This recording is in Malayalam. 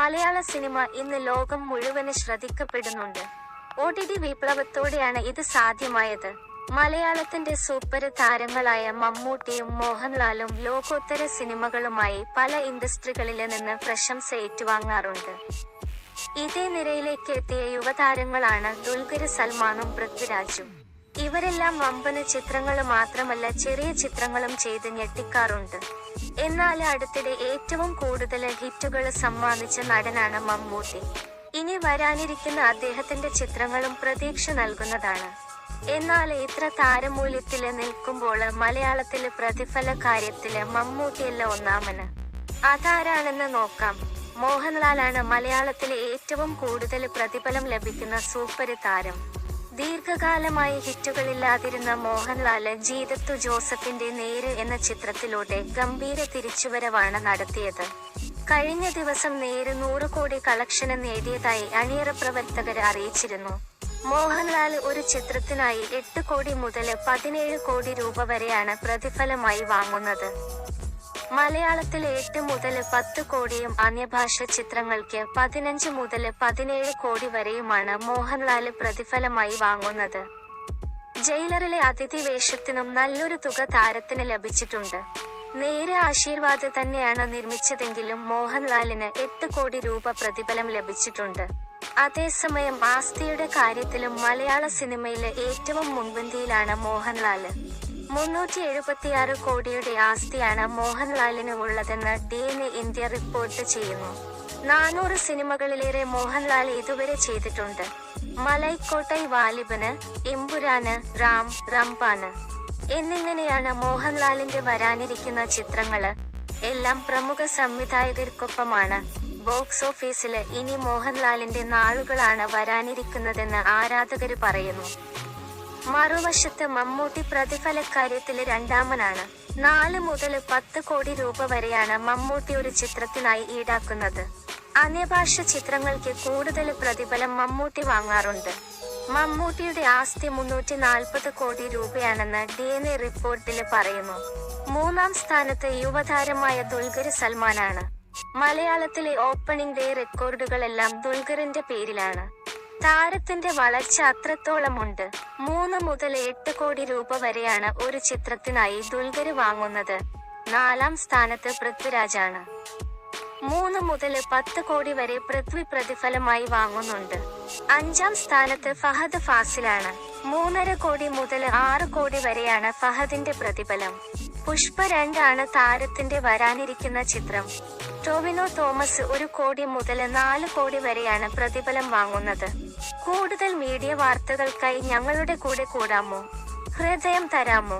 മലയാള സിനിമ ഇന്ന് ലോകം മുഴുവൻ ശ്രദ്ധിക്കപ്പെടുന്നുണ്ട്. ഒ ടി ടി വിപ്ലവത്തോടെയാണ് ഇത് സാധ്യമായത്. മലയാളത്തിന്റെ സൂപ്പർ താരങ്ങളായ മമ്മൂട്ടിയും മോഹൻലാലും ലോകോത്തര സിനിമകളുമായി പല ഇൻഡസ്ട്രികളിൽ നിന്ന് പ്രശംസ ഏറ്റുവാങ്ങാറുണ്ട്. ഇതേ നിരയിലേക്ക് എത്തിയ യുവതാരങ്ങളാണ് ദുൽഖർ സൽമാനും പൃഥ്വിരാജും. ഇവരെല്ലാം വമ്പന ചിത്രങ്ങൾ മാത്രമല്ല ചെറിയ ചിത്രങ്ങളും ചെയ്ത് ഞെട്ടിക്കാറുണ്ട്. എന്നാൽ അടുത്തിടെ ഏറ്റവും കൂടുതൽ ഹിറ്റുകൾ സമ്മാനിച്ച നടനാണ് മമ്മൂട്ടി. ഇനി വരാനിരിക്കുന്ന അദ്ദേഹത്തിന്റെ ചിത്രങ്ങളും പ്രതീക്ഷ നൽകുന്നതാണ്. എന്നാൽ ഇത്ര താരമൂല്യത്തിൽ നിൽക്കുമ്പോൾ മലയാളത്തിൽ പ്രതിഫല കാര്യത്തിൽ മമ്മൂട്ടിയല്ല ഒന്നാമന്. അതാരാണെന്ന് നോക്കാം. മോഹൻലാലാണ് മലയാളത്തിലെ ഏറ്റവും കൂടുതൽ പ്രതിഫലം ലഭിക്കുന്ന സൂപ്പർ താരം. ദീർഘകാലമായി ഹിറ്റുകളില്ലാതിരുന്ന മോഹൻലാൽ ജീതത്തു ജോസഫിന്റെ നേര് എന്ന ചിത്രത്തിലൂടെ ഗംഭീര തിരിച്ചുവരവാണ് നടത്തിയത്. കഴിഞ്ഞ ദിവസം നേര് നൂറ് കോടി കളക്ഷന് നേടിയതായി അണിയറ പ്രവർത്തകർ അറിയിച്ചിരുന്നു. മോഹൻലാൽ ഒരു ചിത്രത്തിനായി എട്ട് കോടി മുതൽ പതിനേഴ് കോടി രൂപ വരെയാണ് പ്രതിഫലമായി വാങ്ങുന്നത്. മലയാളത്തിൽ എട്ട് മുതൽ പത്ത് കോടിയും അന്യഭാഷ ചിത്രങ്ങൾക്ക് പതിനഞ്ച് മുതൽ പതിനേഴ് കോടി വരെയുമാണ് മോഹൻലാൽ പ്രതിഫലമായി വാങ്ങുന്നത്. ജയിലറിലെ അതിഥി വേഷത്തിനും നല്ലൊരു തുക താരത്തിന് ലഭിച്ചിട്ടുണ്ട്. നേരെ ആശീർവാദ് തന്നെയാണ് നിർമ്മിച്ചതെങ്കിലും മോഹൻലാലിന് എട്ട് കോടി രൂപ പ്രതിഫലം ലഭിച്ചിട്ടുണ്ട്. അതേസമയം ആസ്തിയുടെ കാര്യത്തിലും മലയാള സിനിമയിലെ ഏറ്റവും മുൻപന്തിയിലാണ് മോഹൻലാൽ. മുന്നൂറ്റി എഴുപത്തിയാറ് കോടിയുടെ ആസ്തിയാണ് മോഹൻലാലിന് ഉള്ളതെന്ന് ഡി എൻ ഇന്ത്യ റിപ്പോർട്ട് ചെയ്യുന്നു. നാനൂറ് സിനിമകളിലേറെ മോഹൻലാൽ ഇതുവരെ ചെയ്തിട്ടുണ്ട്. മലൈക്കോട്ടൈ വാലിബന് എമ്പുരാന് റാം റംപാന്. എന്നിങ്ങനെയാണ് മോഹൻലാലിന്റെ വരാനിരിക്കുന്ന ചിത്രങ്ങൾ. എല്ലാം പ്രമുഖ സംവിധായകർക്കൊപ്പമാണ്. ബോക്സ് ഓഫീസിൽ ഇനി മോഹൻലാലിന്റെ നാളുകളാണ് വരാനിരിക്കുന്നതെന്ന് ആരാധകര് പറയുന്നു. മറുവശത്ത് മമ്മൂട്ടി പ്രതിഫല പ്രതിഫലക്കാര്യത്തിൽ രണ്ടാമനാണ്. നാല് മുതൽ പത്ത് കോടി രൂപ വരെയാണ് മമ്മൂട്ടി ഒരു ചിത്രത്തിനായി ഈടാക്കുന്നത്. അന്യഭാഷ ചിത്രങ്ങൾക്ക് കൂടുതൽ പ്രതിഫലം മമ്മൂട്ടി വാങ്ങാറുണ്ട്. മമ്മൂട്ടിയുടെ ആസ്തി മുന്നൂറ്റി നാൽപ്പത് കോടി രൂപയാണെന്ന് ഡി എൻ എ റിപ്പോർട്ടിൽ പറയുന്നു. മൂന്നാം സ്ഥാനത്ത് യുവതാരമായ ദുൽഖർ സൽമാനാണ്. മലയാളത്തിലെ ഓപ്പണിംഗ് ഡേ റെക്കോർഡുകളെല്ലാം ദുൽഖറിന്റെ പേരിലാണ്. താരത്തിന്റെ വളർച്ച അത്രത്തോളമുണ്ട്. മൂന്ന് മുതൽ എട്ട് കോടി രൂപ വരെയാണ് ഒരു ചിത്രത്തിനായി ദുൽഖര് വാങ്ങുന്നത്. നാലാം സ്ഥാനത്ത് പൃഥ്വിരാജാണ്. മൂന്ന് മുതൽ പത്ത് കോടി വരെ പൃഥ്വി പ്രതിഫലമായി വാങ്ങുന്നുണ്ട്. അഞ്ചാം സ്ഥാനത്ത് ഫഹദ് ഫാസിലാണ്. മൂന്നര കോടി മുതൽ ആറ് കോടി വരെയാണ് ഫഹദിന്റെ പ്രതിഫലം. പുഷ്പ രണ്ടാണ് താരത്തിന്റെ വരാനിരിക്കുന്ന ചിത്രം. ടോവിനോ തോമസ് ഒരു കോടി മുതൽ നാല് കോടി വരെയാണ് പ്രതിഫലം വാങ്ങുന്നത്. കൂടുതൽ മീഡിയ വാർത്തകൾക്കായി ഞങ്ങളുടെ കൂടെ കൂടാമോ? ഹൃദയം തരാമോ?